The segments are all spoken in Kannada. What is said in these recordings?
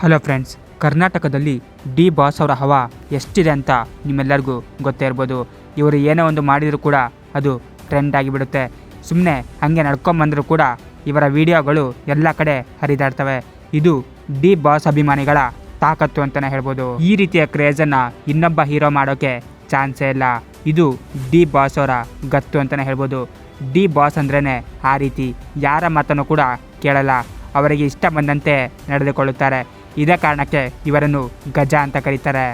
ಹಲೋ ಫ್ರೆಂಡ್ಸ್, ಕರ್ನಾಟಕದಲ್ಲಿ ಡಿ ಬಾಸ್ ಅವರ ಹವಾ ಎಷ್ಟಿದೆ ಅಂತ ನಿಮ್ಮೆಲ್ಲರಿಗೂ ಗೊತ್ತೇ ಇರ್ಬೋದು. ಇವರು ಏನೋ ಒಂದು ಮಾಡಿದರೂ ಕೂಡ ಅದು ಟ್ರೆಂಡ್ ಆಗಿಬಿಡುತ್ತೆ. ಸುಮ್ಮನೆ ಹಾಗೆ ನಡ್ಕೊಂಬಂದರೂ ಕೂಡ ಇವರ ವಿಡಿಯೋಗಳು ಎಲ್ಲ ಕಡೆ ಹರಿದಾಡ್ತವೆ. ಇದು ಡಿ ಬಾಸ್ ಅಭಿಮಾನಿಗಳ ತಾಕತ್ತು ಅಂತಲೇ ಹೇಳ್ಬೋದು. ಈ ರೀತಿಯ ಕ್ರೇಜನ್ನು ಇನ್ನೊಬ್ಬ ಹೀರೋ ಮಾಡೋಕ್ಕೆ ಚಾನ್ಸೇ ಇಲ್ಲ. ಇದು ಡಿ ಬಾಸ್ ಅವರ ಗತ್ತು ಅಂತಲೇ ಹೇಳ್ಬೋದು. ಡಿ ಬಾಸ್ ಅಂದ್ರೇ ಆ ರೀತಿ ಯಾರ ಮಾತನ್ನು ಕೂಡ ಕೇಳಲ್ಲ. ಅವರಿಗೆ ಇಷ್ಟ ಬಂದಂತೆ ನಡೆದುಕೊಳ್ಳುತ್ತಾರೆ. ಇದೇ ಕಾರಣಕ್ಕೆ ಇವರನ್ನು ಗಜ ಅಂತ ಕರೀತಾರೆ.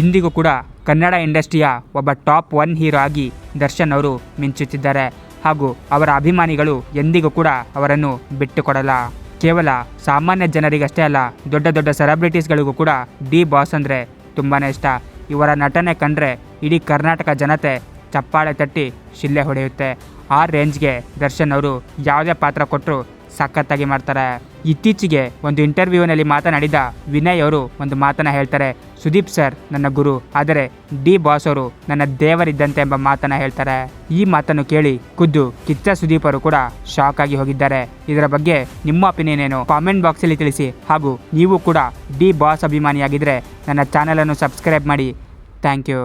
ಇಂದಿಗೂ ಕೂಡ ಕನ್ನಡ ಇಂಡಸ್ಟ್ರಿಯ ಒಬ್ಬ ಟಾಪ್ ಒನ್ ಹೀರೋ ಆಗಿ ದರ್ಶನ್ ಅವರು ಮಿಂಚುತ್ತಿದ್ದಾರೆ. ಹಾಗೂ ಅವರ ಅಭಿಮಾನಿಗಳು ಎಂದಿಗೂ ಕೂಡ ಅವರನ್ನು ಬಿಟ್ಟುಕೊಡಲ್ಲ. ಕೇವಲ ಸಾಮಾನ್ಯ ಜನರಿಗಷ್ಟೇ ಅಲ್ಲ, ದೊಡ್ಡ ದೊಡ್ಡ ಸೆಲೆಬ್ರಿಟೀಸ್ಗಳಿಗೂ ಕೂಡ ಡಿ ಬಾಸ್ ಅಂದರೆ ತುಂಬಾ ಇಷ್ಟ. ಇವರ ನಟನೆ ಕಂಡ್ರೆ ಇಡೀ ಕರ್ನಾಟಕ ಜನತೆ ಚಪ್ಪಾಳೆ ತಟ್ಟಿ ಶಿಲ್ಲೆ ಹೊಡೆಯುತ್ತೆ. ಆ ರೇಂಜ್ಗೆ ದರ್ಶನ್ ಅವರು ಯಾವುದೇ ಪಾತ್ರ ಕೊಟ್ಟರು ಸಖತ್ತಾಗಿ ಮಾಡ್ತಾರೆ. ಇತ್ತೀಚೆಗೆ ಒಂದು ಇಂಟರ್ವ್ಯೂನಲ್ಲಿ ಮಾತನಾಡಿದ ವಿನಯ್ ಅವರು ಒಂದು ಮಾತನ್ನು ಹೇಳ್ತಾರೆ, ಸುದೀಪ್ ಸರ್, ನನ್ನ ಗುರು, ಆದರೆ ಡಿ ಬಾಸ್ ಅವರು ನನ್ನ ದೇವರಿದ್ದಂತೆ ಎಂಬ ಮಾತನ್ನ ಹೇಳ್ತಾರೆ. ಈ ಮಾತನ್ನು ಕೇಳಿ ಖುದ್ದು ಕಿಚ್ಚ ಸುದೀಪ್ ಅವರು ಕೂಡ ಶಾಕ್ ಆಗಿ ಹೋಗಿದ್ದಾರೆ. ಇದರ ಬಗ್ಗೆ ನಿಮ್ಮ ಒಪಿನಿಯನ್ ಏನು? ಕಾಮೆಂಟ್ ಬಾಕ್ಸ್ ಅಲ್ಲಿ ತಿಳಿಸಿ. ಹಾಗೂ ನೀವು ಕೂಡ ಡಿ ಬಾಸ್ ಅಭಿಮಾನಿಯಾಗಿದ್ದರೆ ನನ್ನ ಚಾನಲನ್ನು ಸಬ್ಸ್ಕ್ರೈಬ್ ಮಾಡಿ. Thank you